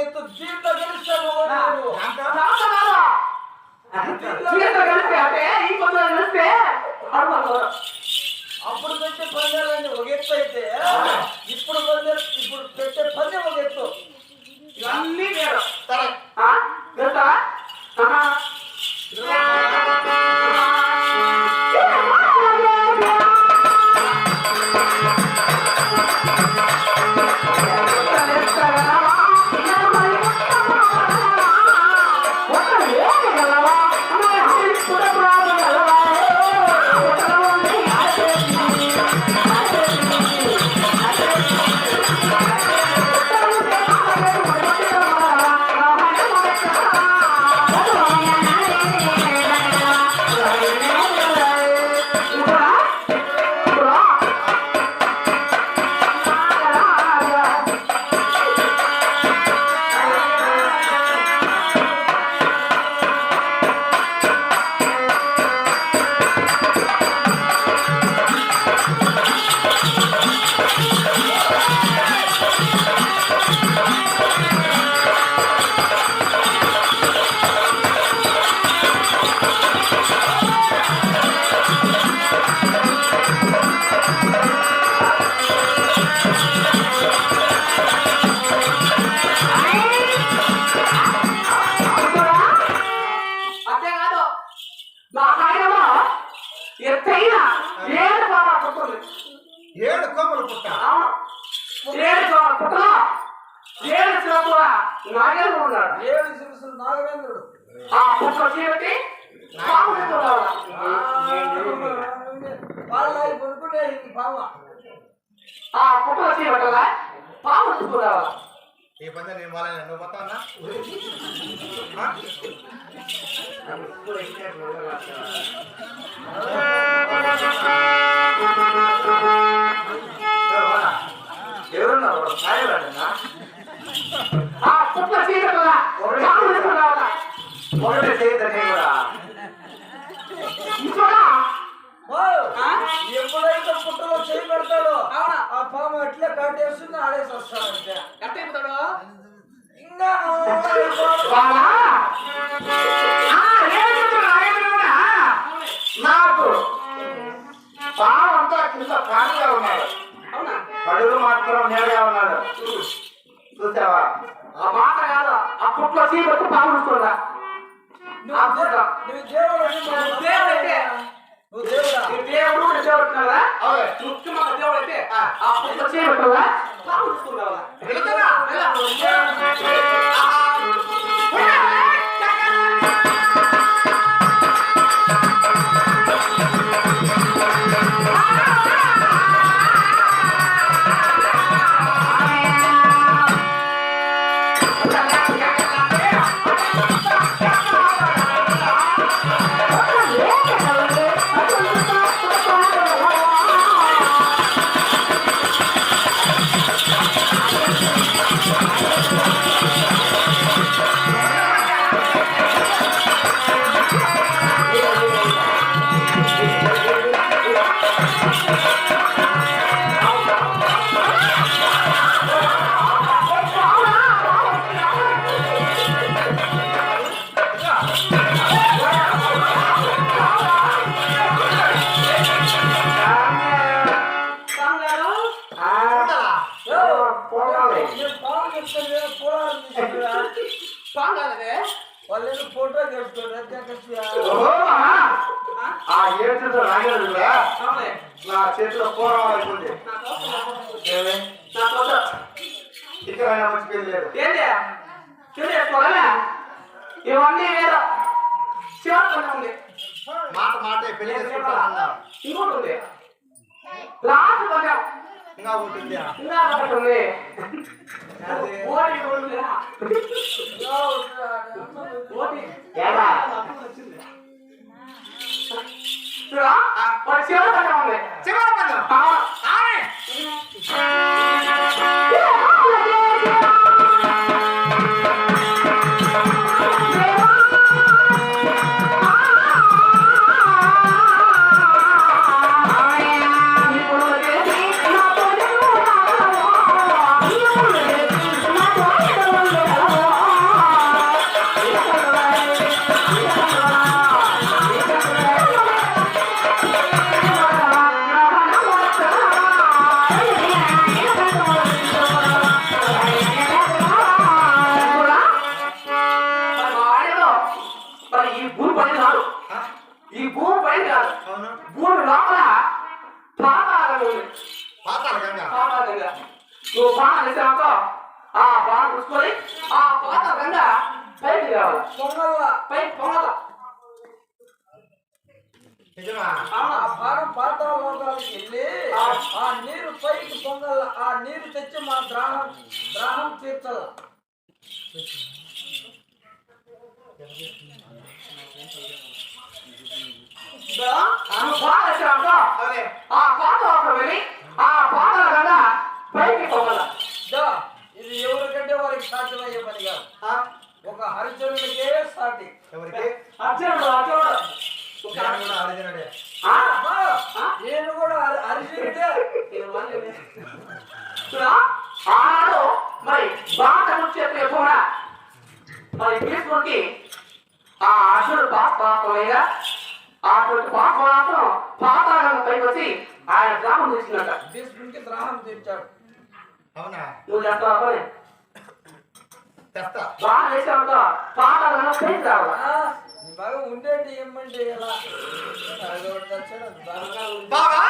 ఒక ఎత్తు దీంట్లో గెలిస్తే మొగోడు. చీరతో కలిస్తే అంటే ఈ కలిస్తే అడుగు అప్పుడు పెట్టే పందాలన్నీ ఒక ఎత్తు అయితే ఇప్పుడు పందే ఇప్పుడు పెట్టే పందెం ఒక ఎత్తు. ఇవన్నీ సరే? తెలుసా? ఎత్తైన ఏడు బాగా పుట్టుంది ఏడు కొమ్మలు పుట్ట. ఏడు బాగా పుట్టలో. ఏడు చిరకుల నాగేంద్ర ఉన్నాడు. ఏడు శిరసులు నాగవేంద్రుడు ఆ పుట్ట చీరటి పాము ఎత్తుకోవాలి. వాళ్ళ కొనుక్కుంటే ఇది పామ. ఆ పుట్టలో చీరటల పాము ఎత్తుకోవాలి ఈ పంద నేను వాళ్ళని నువ్వు ఎవరున్నారు నాగేంద్రుడా? నాకు పాము అంతా కింద ప్రాణిగా ఉన్నాడు. అవునా? కడుగు మాత్రం నేరుగా ఉన్నాడు. చూసావా? ఆ మాట కాదు ఆ పుట్లో చూస్తుందా ఆ పుట్ట. నువ్వు దేవుడు దేవుడా దేవుడు? కదా. ముఖ్యమైన దేవుడు అయితే ఆ. ఆ పుట్లో చీపెట్టదా పాము Kita నా చేతిలో పోరాలనుకుంది ఏమే? ఇక్కడ అయినా మంచి పెళ్ళి లేదు. ఏంటి? కింద వేసుకోవాలా? ఇవన్నీ వేరు. శివత్వం ఉంది మాట మాటే పెళ్ళి ఇంకోటి ఉంది లాస్ట్ కొంచెం ఇంకా ఉంటుంది ఇంకా ఒకటి ఉంది ఓటి ఉంది ఓటి. ఏడా? చివరి పదం పాతాల గంగ పాతాళంగా నువ్వు బాగా వేసావుకో ఆ బాగా చూసుకొని ఆ పాతాళంగా పైకి రావాలి. పైకి పొంగల. నిజమా? ఆ భారం పాతాళ లోకాలకు వెళ్ళి ఆ. నీరు పైకి పొంగల్ల ఆ నీరు తెచ్చి మా ద్రాహం ద్రాహం తీర్చాల? ఆ పాతాళం వెళ్ళి ఆ తీర్చాడు. అవునా? నువ్వు చేస్తావా? పని? తెస్తా బాగా వేసావుతో పాతాళంలో పైకి రావాలి? ఆ, నీ బాగా ఉండేటి ఏమంటే ఎలా? బాగా